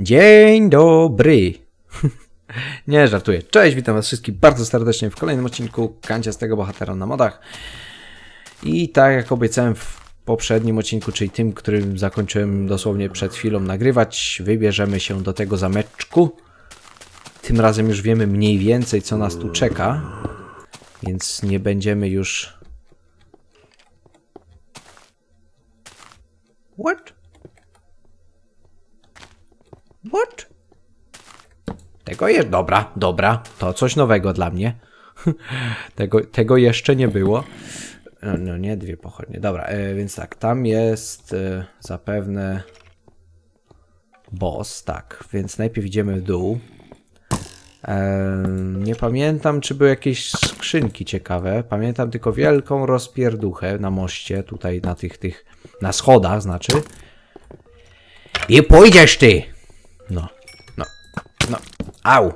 Dzień dobry. Nie żartuję. Cześć, witam was wszystkich bardzo serdecznie w kolejnym odcinku Kanciastego Bohatera na modach. I tak jak obiecałem w poprzednim odcinku, czyli tym, którym zakończyłem dosłownie przed chwilą nagrywać, wybierzemy się do tego zameczku. Tym razem już wiemy mniej więcej, co nas tu czeka, więc nie będziemy już... What? What? Tego jest. Dobra, dobra. To coś nowego dla mnie. tego, tego jeszcze nie było. No, no nie, dwie pochodnie. Dobra, e, więc tak, tam jest e, zapewne boss, tak, więc najpierw idziemy w dół. E, nie pamiętam, czy były jakieś skrzynki ciekawe. Pamiętam tylko wielką rozpierduchę na moście, tutaj na tych, tych, na schodach, znaczy. I pójdziesz ty! No, no, no, au!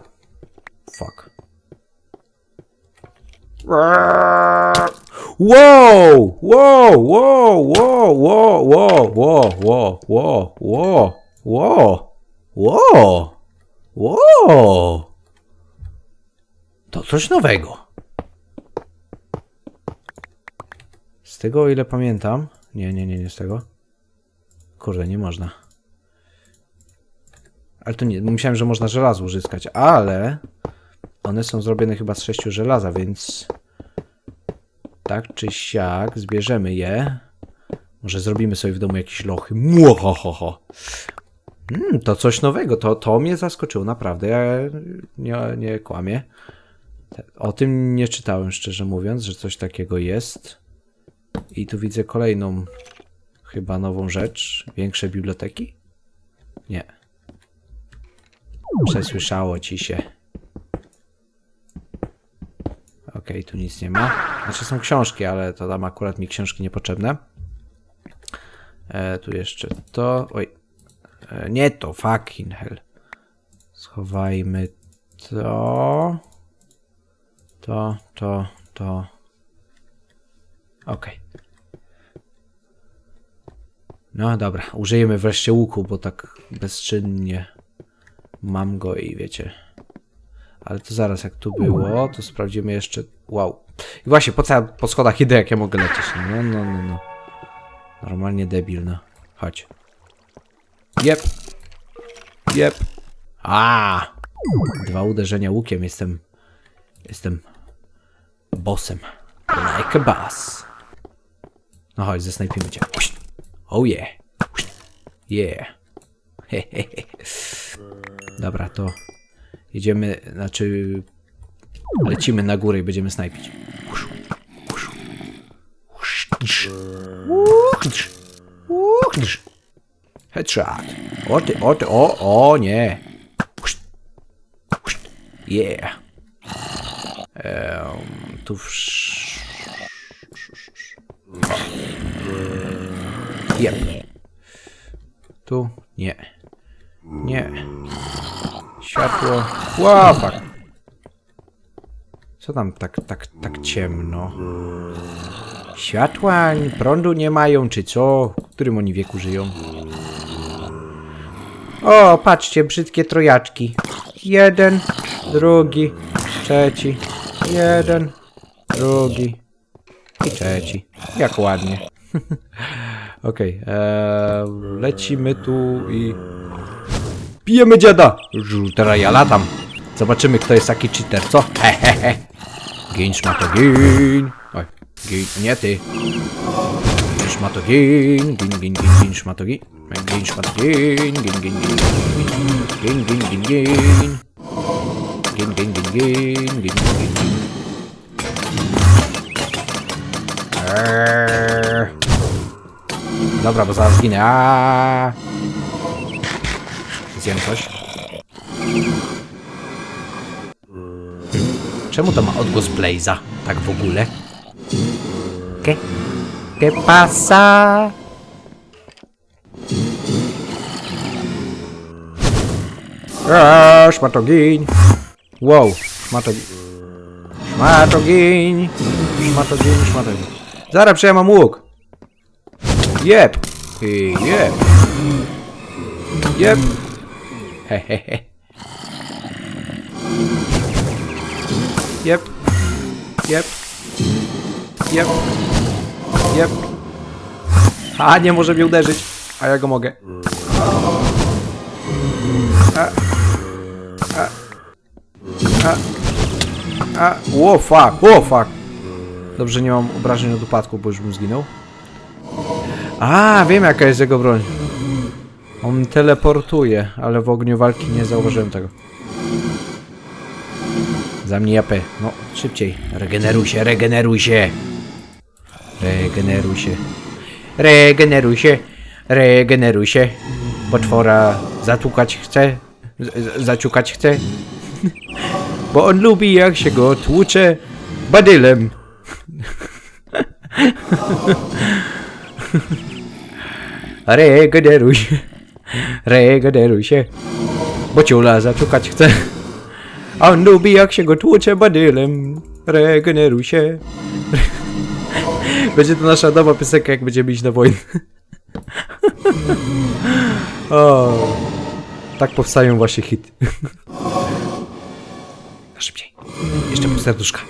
Fuck. Wow! Wow! Wow! Wow! Wow! Wow! Wow! Wow! Wow! Wow! Wow! Wow! To coś nowego. Z tego, o ile pamiętam. Nie, nie, nie, nie z tego. Kurde, nie można. Ale to nie, myślałem, że można żelazo uzyskać, ale one są zrobione chyba z sześciu żelaza, więc tak czy siak zbierzemy je. Może zrobimy sobie w domu jakieś lochy. Muohohoho. Mm, to coś nowego, to, to mnie zaskoczyło, naprawdę. Ja nie, nie kłamię. O tym nie czytałem, szczerze mówiąc, że coś takiego jest. I tu widzę kolejną, chyba nową rzecz. Większe biblioteki? Nie. Przesłyszało ci się. Okej, tu nic nie ma. Znaczy są książki, ale to tam akurat mi książki niepotrzebne. E, tu jeszcze to. Oj. E, nie to, fucking hell. Schowajmy to. To, to, to. Okej. No dobra, użyjemy wreszcie łuku, bo tak bezczynnie mam go i wiecie. Ale to zaraz, jak tu było, to sprawdzimy jeszcze. Wow. I właśnie, po, ca- po schodach idę, jak ja mogę lecieć. No, no, no, no. Normalnie debil, no. Chodź. Jep. Jep. A! Dwa uderzenia łukiem, jestem. Jestem. Bossem. Like a boss. No chodź, zesnajpimy cię. Oh yeah. Yeah. Hehehe. Dobra, to jedziemy, znaczy lecimy na górę i będziemy snajpić. Headshot. O ty, o ty, o, o nie. Yeah. Um, tu. Yep. Tu nie. Nie. Światło. Fuck. Co tam tak, tak, tak ciemno? Światła prądu nie mają, czy co? W którym oni wieku żyją? O, patrzcie, brzydkie trojaczki. Jeden, drugi, trzeci. Jeden, drugi i trzeci. Jak ładnie. Okej, okay, lecimy tu i... Pijemy dziada! Żu, Teraz ja latam. Zobaczymy, kto jest taki cheater, co? Hehehe. Gin szmato gin. Oj, gin, nie ty. Gin szmato gin. Gin, gin, gin, gin szmato gin. Gin szmato gin. Gin, gin, gin, gin, gin, gin, gin. Gin, gin, gin, gin, gin, gin, gin. Eee. Dobra, bo zaraz ginę. Aaaa. Zjem coś. Czemu to ma odgłos Blaze'a? Tak w ogóle? ¿Qué? ¿Qué pasa? Eee, Szmatogin! Wow, szmatogin. Szmatogin! Szmatogin, szmatogin. Zaraz przejmam łuk! Jep! Jep! Jep! Hehehe. Jep. Jep. Jep. Jep. A, nie może mnie uderzyć. A ja go mogę. A. A. A. A. Ło, fuck. Ło, fuck. Dobrze, nie mam obrażeń od upadku, bo już bym zginął. A, wiem jaka jest jego broń. On teleportuje, ale w ogniu walki nie zauważyłem tego. Za mnie japę. No, szybciej. Regeneruj się, regeneruj się. Regeneruj się. Regeneruj się. Regeneruj się. Potwora zatukać chce. Z- zaciukać chce. Bo on lubi jak się go tłucze badylem. Regeneruj się. Regeneruj się. Bo ciula zaczukać chce. A on lubi jak się go tłucze badylem. Regeneruj się. Będzie to nasza nowa piosenka, jak będziemy iść na wojnę. o, tak powstają właśnie hity. Szybciej. Jeszcze pół serduszka.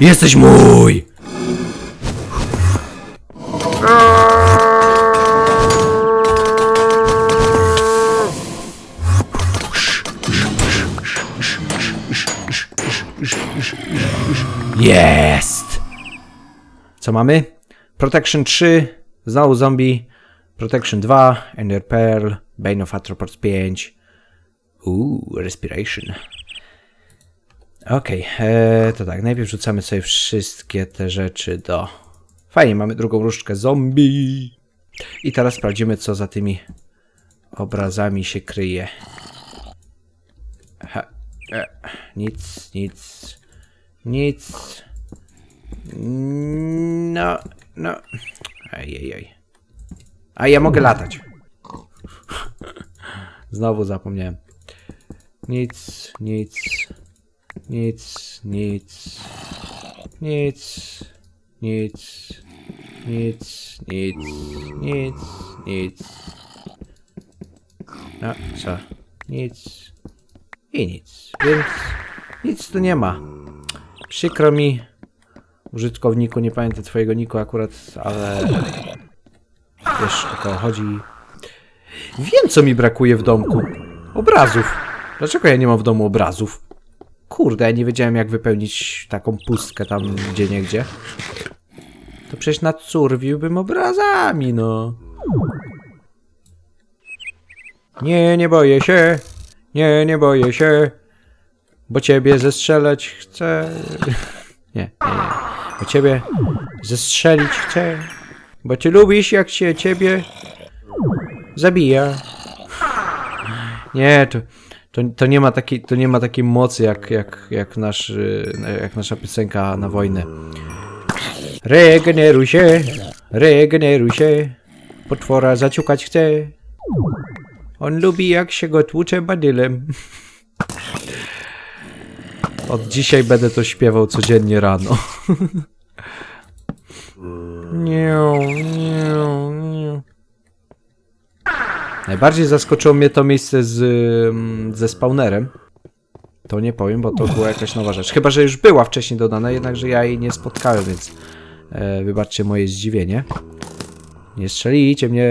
Jesteś mój! Jest! Co mamy? Protection 3, znowu zombie, Protection 2, Ender Pearl, Bane of Arthropods 5. Uuu, Respiration. Okej, okay, to tak, najpierw rzucamy sobie wszystkie te rzeczy do... Fajnie, mamy drugą różdżkę zombie. I teraz sprawdzimy, co za tymi obrazami się kryje. Ha, e, nic, nic, nic. No, no. Ejejej. A ja mogę latać. Znowu zapomniałem. Nic, nic, nic, nic, nic, nic, nic, nic, nic, nic. No, co? Nic i nic. Więc nic tu nie ma. Przykro mi, użytkowniku, nie pamiętam twojego niku akurat, ale wiesz o kogo chodzi. Wiem, co mi brakuje w domku. Obrazów. Dlaczego ja nie mam w domu obrazów? Kurde, ja nie wiedziałem, jak wypełnić taką pustkę tam gdzie niegdzie. To przecież nacurwiłbym obrazami, no. Nie, nie boję się. Nie, nie boję się. Bo ciebie zestrzelać chcę. Nie, nie, nie. Bo ciebie zestrzelić chcę. Bo ty lubisz, jak się ciebie zabija. Nie, to, to, to, nie, ma takiej, to nie ma takiej mocy jak, jak, jak, nasz, y, jak nasza piosenka na wojnę. Regeneruj się, regeneruj się. Potwora zaciukać chce. On lubi jak się go tłucze badylem. Od dzisiaj będę to śpiewał codziennie rano. nie, nie, nie. Najbardziej zaskoczyło mnie to miejsce z, mm, ze spawnerem. To nie powiem, bo to była jakaś nowa rzecz. Chyba, że już była wcześniej dodana, jednakże ja jej nie spotkałem, więc e, wybaczcie moje zdziwienie. Nie strzelicie mnie.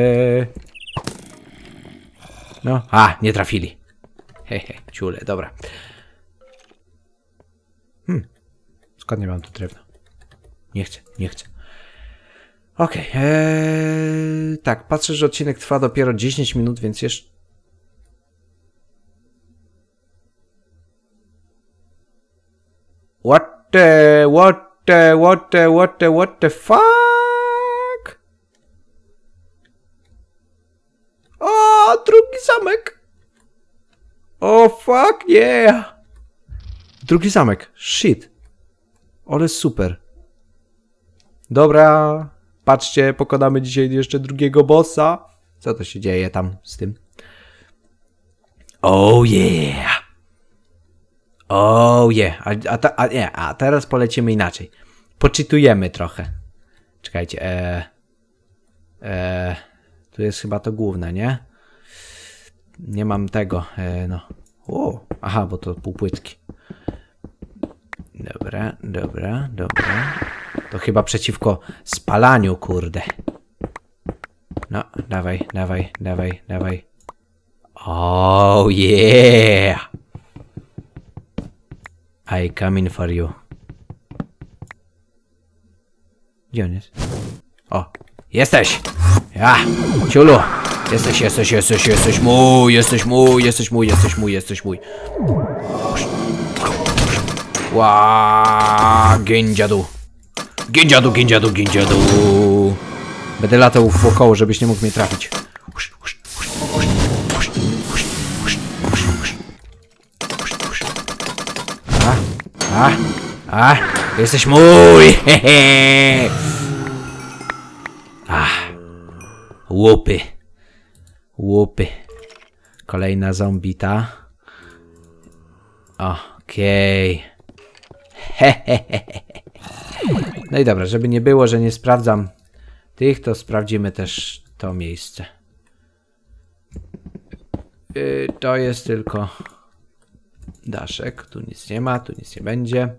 No, a, nie trafili. Hehe, ciule, dobra. Nie mam tu drewna? Nie chcę, nie chcę. Okej, eee, tak, patrzę, że odcinek trwa dopiero 10 minut, więc jeszcze... What the, what the, what the, what the, what the fuck? O, drugi zamek! O, fuck, yeah! Drugi zamek, shit. Ale super. Dobra, patrzcie, pokonamy dzisiaj jeszcze drugiego bossa. Co to się dzieje tam z tym? Oh yeah! Oh yeah! A, a, a, nie, a teraz polecimy inaczej. Poczytujemy trochę. Czekajcie, e, e, tu jest chyba to główne, nie? Nie mam tego, e, no. O, aha, bo to półpłytki. Dobra, dobra, dobra. To chyba przeciwko spalaniu, kurde. No, dawaj, dawaj, dawaj, dawaj. Oh yeah! I coming for you. Gdzie on jest? O, jesteś! Ja, ciulu! Jesteś, jesteś, jesteś, jesteś mój, jesteś mój, jesteś mój, jesteś mój, jesteś mój. Ła, gędziadu. Gędziadu, gędziadu, gędziadu. Będę latał wokoło, żebyś nie mógł mnie trafić. A, a, a, jesteś mój! Hehe. A, łupy. Łupy. Kolejna zombita. Okej. Hehehe. No i dobra, żeby nie było, że nie sprawdzam tych, to sprawdzimy też to miejsce. Yy, to jest tylko daszek. Tu nic nie ma, tu nic nie będzie.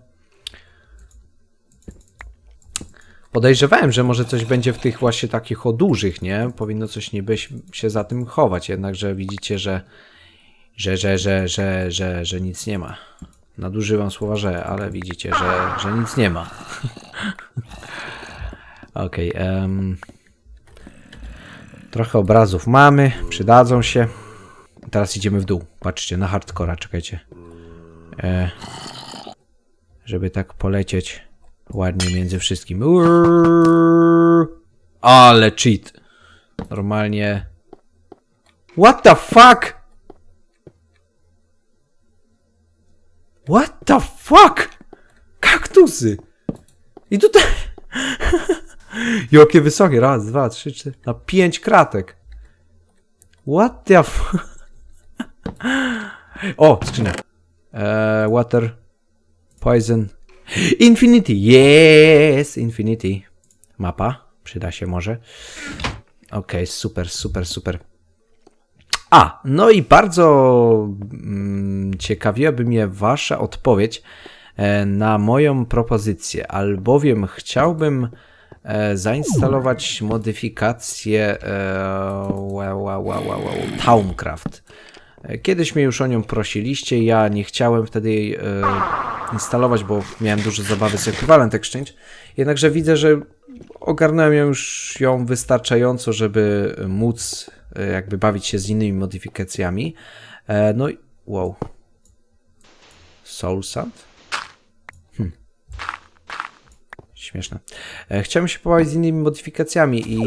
Podejrzewałem, że może coś będzie w tych właśnie takich o dużych, nie? Powinno coś niby się za tym chować, jednakże widzicie, że że, że, że, że, że, że nic nie ma. Nadużywam słowa że, ale widzicie, że, że nic nie ma. Okej. em, trochę obrazów mamy, przydadzą się. Teraz idziemy w dół. Patrzcie, na hardcora, czekajcie. E, żeby tak polecieć ładnie między wszystkim. Ale cheat. Normalnie. What the fuck? What the fuck? Kaktusy! I tutaj... Jakie wysokie. Raz, dwa, trzy, cztery. Na pięć kratek. What the f... O, skrzynia. E, water. Poison. Infinity. Yes! Infinity. Mapa. Przyda się może. Okej, super, super, super. A, no i bardzo mm, ciekawiłaby mnie Wasza odpowiedź e, na moją propozycję, albowiem chciałbym e, zainstalować modyfikację wa, wa, wa, Thaumcraft. E, Kiedyś mnie już o nią prosiliście, ja nie chciałem wtedy jej e, instalować, bo miałem dużo zabawy z Equivalent Exchange, jednakże widzę, że ogarnąłem ją już ją wystarczająco, żeby móc jakby bawić się z innymi modyfikacjami. E, No i wow. Soul Sand? Hm. Śmieszne. E, Chciałem się pobawić z innymi modyfikacjami i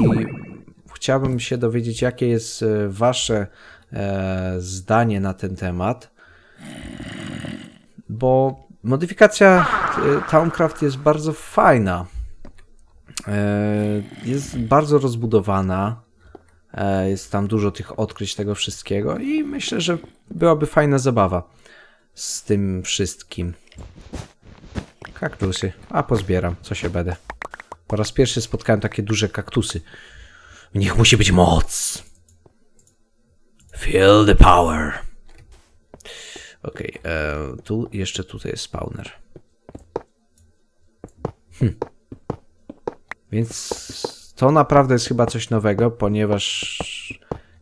chciałbym się dowiedzieć, jakie jest e, wasze e, zdanie na ten temat. Bo modyfikacja e, Towncraft jest bardzo fajna. E, Jest bardzo rozbudowana. E, Jest tam dużo tych odkryć tego wszystkiego i myślę, że byłaby fajna zabawa z tym wszystkim. Kaktusy. A pozbieram, co się będę. Po raz pierwszy spotkałem takie duże kaktusy. W nich musi być moc. Feel the power. Okej, e, tu jeszcze tutaj jest spawner. Hm. Więc to naprawdę jest chyba coś nowego, ponieważ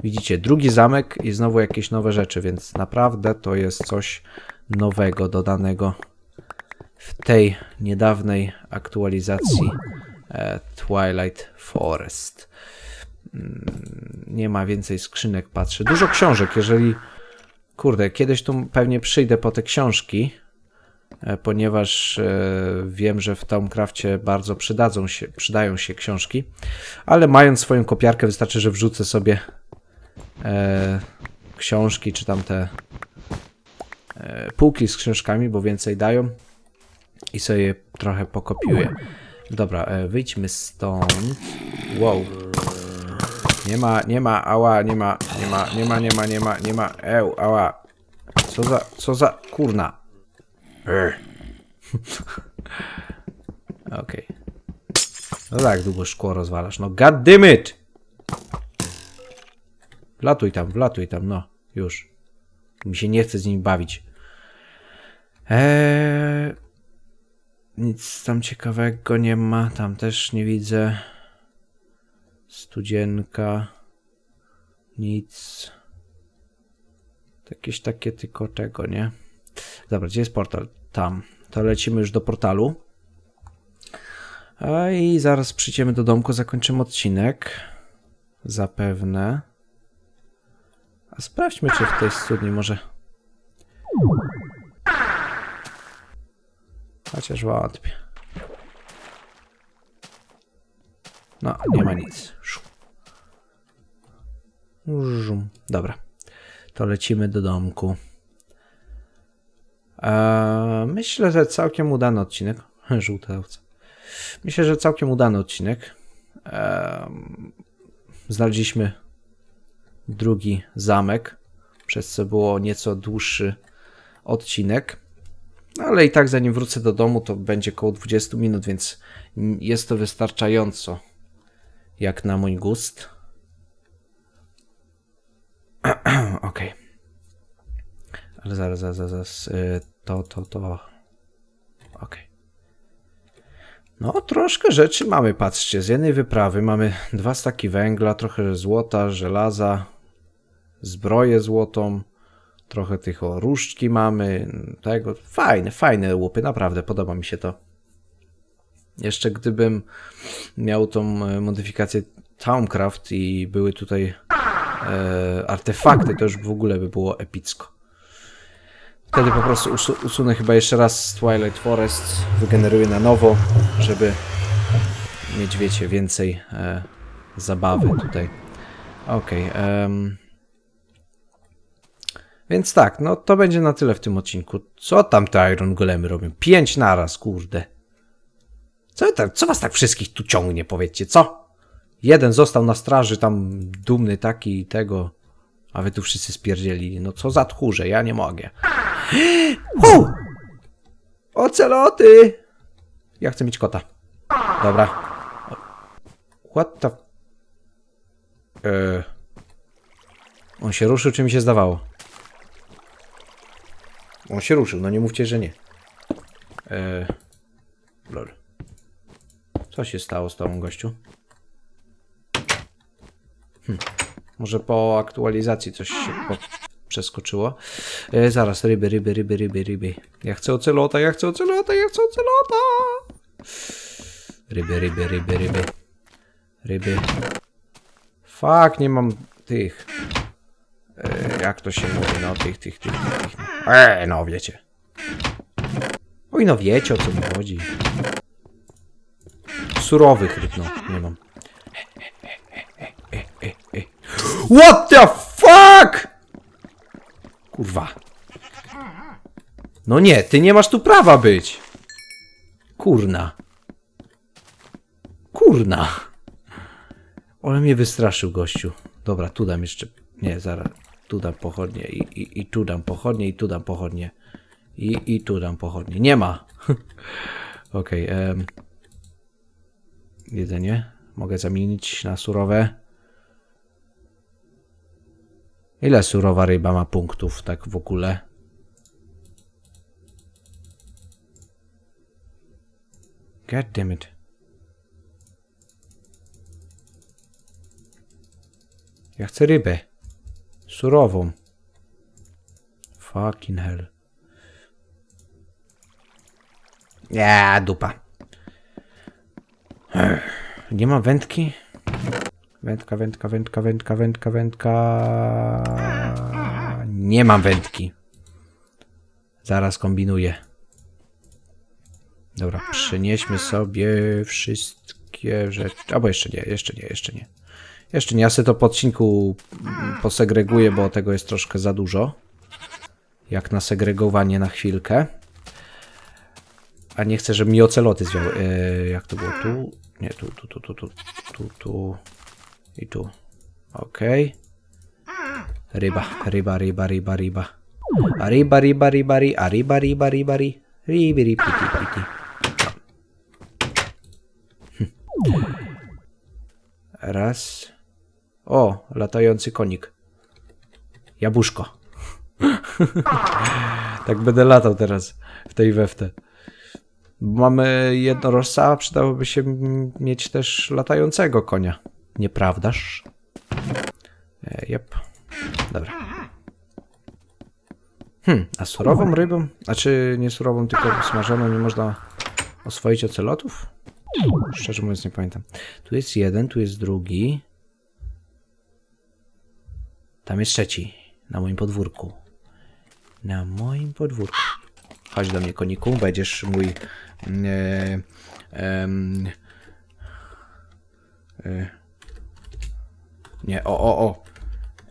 widzicie, drugi zamek i znowu jakieś nowe rzeczy, więc naprawdę to jest coś nowego, dodanego w tej niedawnej aktualizacji e, Twilight Forest. Mm, Nie ma więcej skrzynek, patrzę. Dużo książek, jeżeli... Kurde, kiedyś tu pewnie przyjdę po te książki, ponieważ e, wiem, że w Tomcrafcie bardzo przydadzą się, przydają się książki, ale mając swoją kopiarkę wystarczy, że wrzucę sobie e, książki, czy tam te e, półki z książkami, bo więcej dają i sobie trochę pokopiuję. Dobra, e, wyjdźmy stąd. Wow. Nie ma, nie ma, ała, nie ma, nie ma, nie ma, nie ma, nie ma, nie ma, eł, ała. Co za, co za, kurna. Okej. No tak, długo szkło rozwalasz. No god damn it! Wlatuj tam, wlatuj tam, no. Już. Mi się nie chce z nimi bawić. Eee, nic tam ciekawego nie ma. Tam też nie widzę. Studzienka. Nic. Jakieś takie tylko tego, nie? Dobra, gdzie jest portal? Tam. To lecimy już do portalu. I zaraz przyjdziemy do domku, zakończymy odcinek. Zapewne. A sprawdźmy, czy w tej studni może... Chociaż wątpię. No, nie ma nic. Dobra. To lecimy do domku. Eee, myślę, że całkiem udany odcinek. Żółta owca. Myślę, że całkiem udany odcinek. Em, znaleźliśmy drugi zamek, przez co było nieco dłuższy odcinek. Ale i tak zanim wrócę do domu, to będzie około 20 minut, więc jest to wystarczająco jak na mój gust. Okej. Ale zaraz, zaraz, zaraz. y, To, to, to. Okej. No, troszkę rzeczy mamy, patrzcie. Z jednej wyprawy mamy dwa staki węgla, trochę złota, żelaza, zbroję złotą, trochę tych o różdżki mamy, tego. Fajne, fajne łupy, naprawdę podoba mi się to. Jeszcze gdybym miał tą e, modyfikację Towncraft i były tutaj e, artefakty, to już w ogóle by było epicko. Wtedy po prostu usu usunę chyba jeszcze raz Twilight Forest, wygeneruję na nowo, żeby mieć, wiecie, więcej e, zabawy tutaj. Okej. em. Więc tak, no to będzie na tyle w tym odcinku. Co tam te Iron Golemy robią? Pięć naraz, kurde. Co, tam, co was tak wszystkich tu ciągnie, powiedzcie, co? Jeden został na straży, tam dumny taki i tego, a wy tu wszyscy spierdzielili. No co za tchórze, ja nie mogę. Hu! Oceloty! Ja chcę mieć kota. Dobra. What the... Eee. On się ruszył, czy mi się zdawało? On się ruszył, no nie mówcie, że nie. Eee. Lol. Co się stało z tą gościu? Hm. Może po aktualizacji coś się po przeskoczyło. E, zaraz, ryby, ryby, ryby, ryby, ryby. Ja chcę ocelota, ja chcę ocelota, ja chcę ocelota! Ryby, ryby, ryby, ryby. Ryby. Fuck, nie mam tych. E, jak to się mówi? No, tych, tych, tych, tych. tych. E, no wiecie. Oj, no wiecie o co mi chodzi. Surowych ryb, no, nie mam. What the fuck? Kurwa. No nie, ty nie masz tu prawa być. Kurna. Kurna. Ale mnie wystraszył gościu. Dobra, tu dam jeszcze... Nie, zaraz. Tu dam pochodnie i, i, i tu dam pochodnie i tu dam pochodnie. I, i tu dam pochodnie. Nie ma. Okej. em. Jedzenie. Mogę zamienić na surowe. Ile surowa ryba ma punktów, tak w ogóle? God damn it. Ja chcę rybę. Surową. Fucking hell. Ja, dupa. Nie ma wędki? Wędka, wędka, wędka, wędka, wędka, wędka. Nie mam wędki. Zaraz kombinuję. Dobra, przenieśmy sobie wszystkie rzeczy. Albo jeszcze nie, jeszcze nie, jeszcze nie. Jeszcze nie, ja sobie to po odcinku posegreguję, bo tego jest troszkę za dużo. Jak na segregowanie na chwilkę. A nie chcę, żeby mi oceloty zwiały. E, jak to było? Tu? Nie, tu, tu, tu, tu, tu, tu, tu. I tu. Okej. Ryba, ryba, ryba, ryba, ryba. A ryba, ryba, ryba, ry, a ryba, ryba, ryba, ry. Piti, piti. Hm. Raz. O, latający konik. Jabłuszko. tak będę latał teraz w tej weftę. Mamy jednorożca, a przydałoby się mieć też latającego konia. Nieprawdaż? E, jep. Dobra. Hmm, a surową rybą? Znaczy nie surową, tylko smażoną nie można oswoić ocelotów? Szczerze mówiąc nie pamiętam. Tu jest jeden, tu jest drugi. Tam jest trzeci. Na moim podwórku. Na moim podwórku. Chodź do mnie, koniku. Będziesz mój... E, em, e, nie, o, o, o.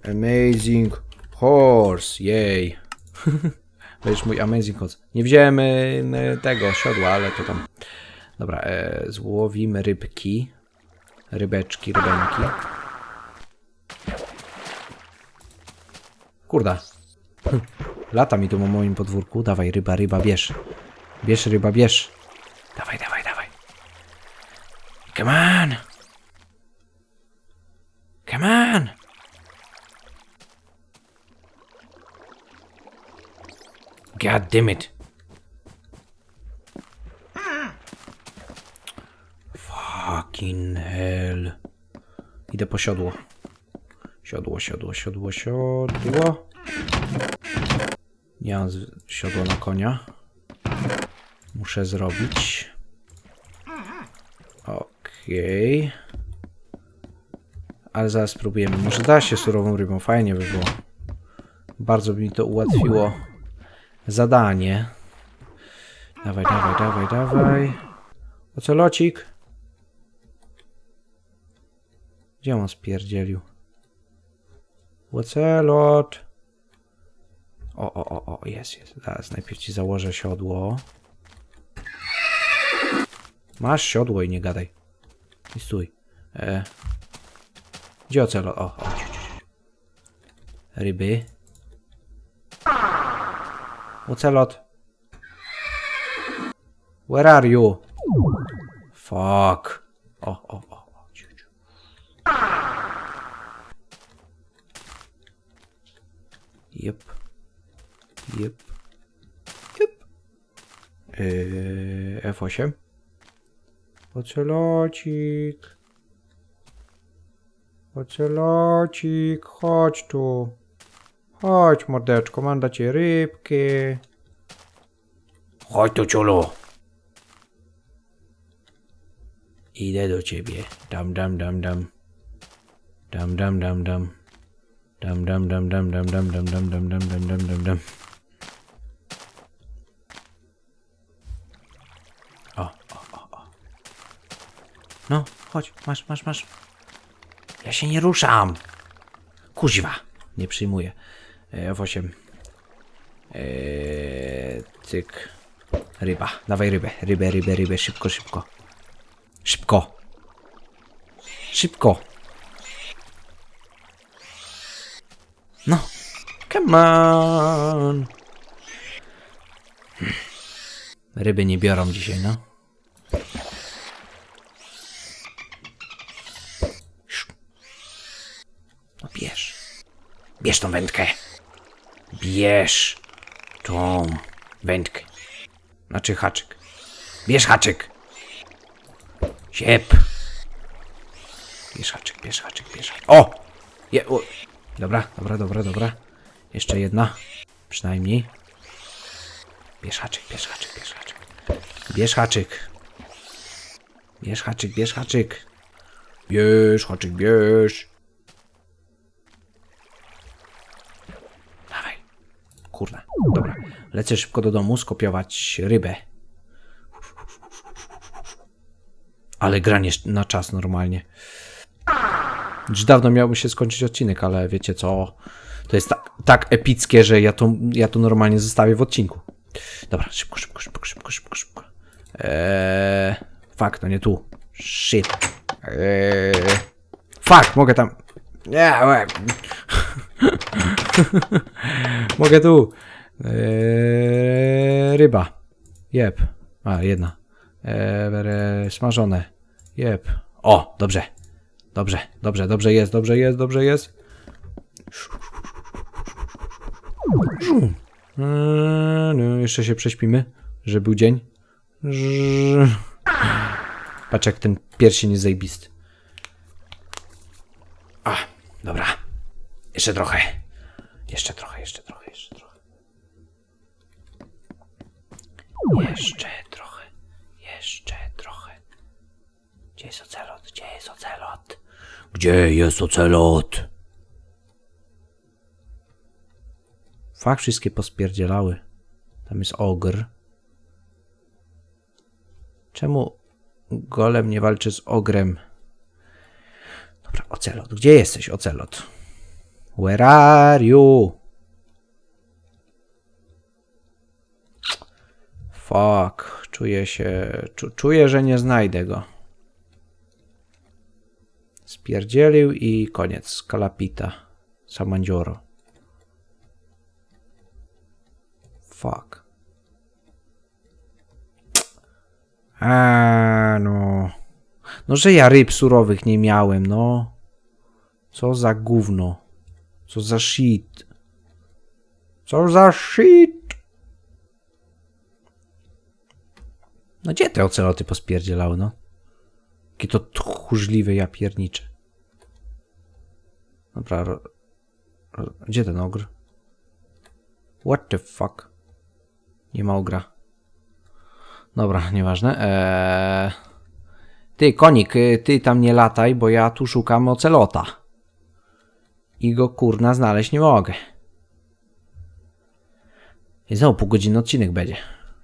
Amazing horse. Jej. Będziesz mój amazing horse. Nie wziąłem e, tego siodła, ale to tam... Dobra, e, złowimy rybki. Rybeczki, rybenki. Kurda. Lata mi tu po moim podwórku. Dawaj, ryba, ryba, bierz. Bierz, ryba, bierz. Dawaj, dawaj, dawaj. Come on. Come on. God damn it. Fucking hell. Idę po siodło. Siodło, siodło, siodło, siodło. Nie mam siodła na konia. Muszę zrobić. Okej. Ale zaraz spróbujemy. Może da się surową rybą. Fajnie by było. Bardzo by mi to ułatwiło zadanie. Dawaj, dawaj, dawaj, dawaj. Ocelocik. Gdzie on spierdzielił? Ocelot. O, o, o, o, jest, jest. Zaraz najpierw ci założę siodło. Masz siodło i nie gadaj. I stój. E. Gdzie ocelot? O, o. Ryby. Ocelot. Where are you? Fuck. O, o, o. o. ciu, ciu. Jep. Jep. Jep. Yy, F8. Ocelocik. Ocelocik, chodź tu. Chodź, mordeczko, mam dla ciebie rybki. Chodź tu, ciulu. Idę do ciebie. Dam, dam, dam, dam. Dam, dam, dam, dam. Dam, dam, dam, dam, dam, dam, dam, dam, dam, dam, dam, dam, dam, dam. O, o, o, o. No, chodź, masz, masz, masz. Ja się nie ruszam. Kuźwa. Nie przyjmuję. E, F8. Eee, cyk. Ryba. Dawaj rybę. Rybę, rybę, rybę. Szybko, szybko. Szybko. Szybko. No. Come on. Ryby nie biorą dzisiaj, no. No bierz. Bierz tą wędkę. Bierz tą wędkę. Znaczy haczyk. Bierz haczyk. Siep. Bierz haczyk, bierz haczyk, bierz haczyk. O! Je, o! Dobra, dobra, dobra, dobra. Jeszcze jedna. Przynajmniej. Bierz haczyk, bierz haczyk, bierz haczyk. Bierz haczyk. Bierz haczyk, bierz haczyk. Bierz haczyk, bierz. Dawaj. Kurna. Dobra. Lecę szybko do domu skopiować rybę. Ale granie na czas normalnie. Już dawno miałby się skończyć odcinek, ale wiecie co? To jest tak, tak epickie, że ja to, ja to normalnie zostawię w odcinku. Dobra, szybko, szybko, szybko, szybko, szybko, szybko. Eee, fuck, to nie tu. Shit. Eee, fuck, mogę tam... Nie, łe. mogę tu. Eee, ryba. Jep. A, jedna. Eee, smażone. Jep. O, dobrze. Dobrze, dobrze, dobrze jest, dobrze jest, dobrze jest. Eee, no, jeszcze się prześpimy, że był dzień. Patrz jak ten pierścień jest zajebisty. A, dobra. Jeszcze trochę. Jeszcze trochę, jeszcze trochę, jeszcze trochę. Jeszcze trochę. Jeszcze trochę. Gdzie jest ocelot? Gdzie jest ocelot? Gdzie jest ocelot? Fakt, wszystkie pospierdzielały. Tam jest ogr. Czemu golem nie walczy z ogrem? Dobra, ocelot. Gdzie jesteś, ocelot? Where are you? Fuck. Czuję się... Czu, czuję, że nie znajdę go. Spierdzielił i koniec. Kalapita. Samandzioro. Fuck. A no. No, że ja ryb surowych nie miałem, no. Co za gówno. Co za shit. Co za shit. No gdzie te oceloty pospierdzielały, no? Jakie to tchórzliwe ja piernicze. Dobra, ro, ro, gdzie ten ogr? What the fuck? Nie ma ogra. Dobra, nieważne. Eee... Ty, konik, y, ty tam nie lataj, bo ja tu szukam ocelota. I go kurna znaleźć nie mogę. I znowu półgodzinny odcinek będzie.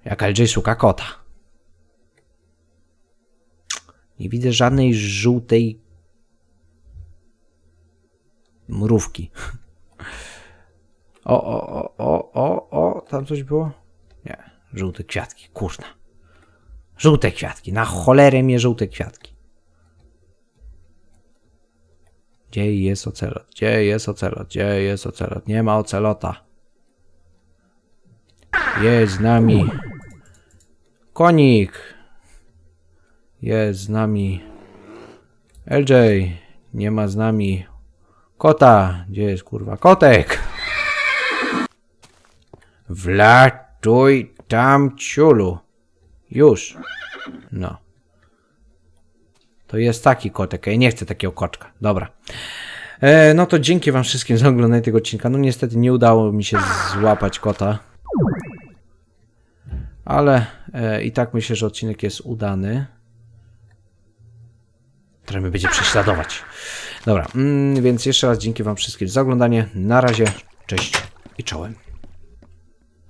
Jak LJ szuka kota. Nie widzę żadnej żółtej mrówki. O, o, o, o, o, o, tam coś było? Nie, żółte kwiatki, kurna. Żółte kwiatki, na cholerę mnie żółte kwiatki. Gdzie jest ocelot? Gdzie jest ocelot? Gdzie jest ocelot? Nie ma ocelota. Jest z nami. Konik. Jest z nami. LJ. Nie ma z nami. Kota. Gdzie jest kurwa? Kotek. Wlatuj tam ciulu. Już. No. To jest taki kotek. Ja nie chcę takiego koczka. Dobra. E, no to dzięki wam wszystkim za oglądanie tego odcinka. No niestety nie udało mi się złapać kota. Ale e, i tak myślę, że odcinek jest udany. Który mnie będzie prześladować. Dobra, mm, więc jeszcze raz dzięki wam wszystkim za oglądanie. Na razie, cześć i czołem.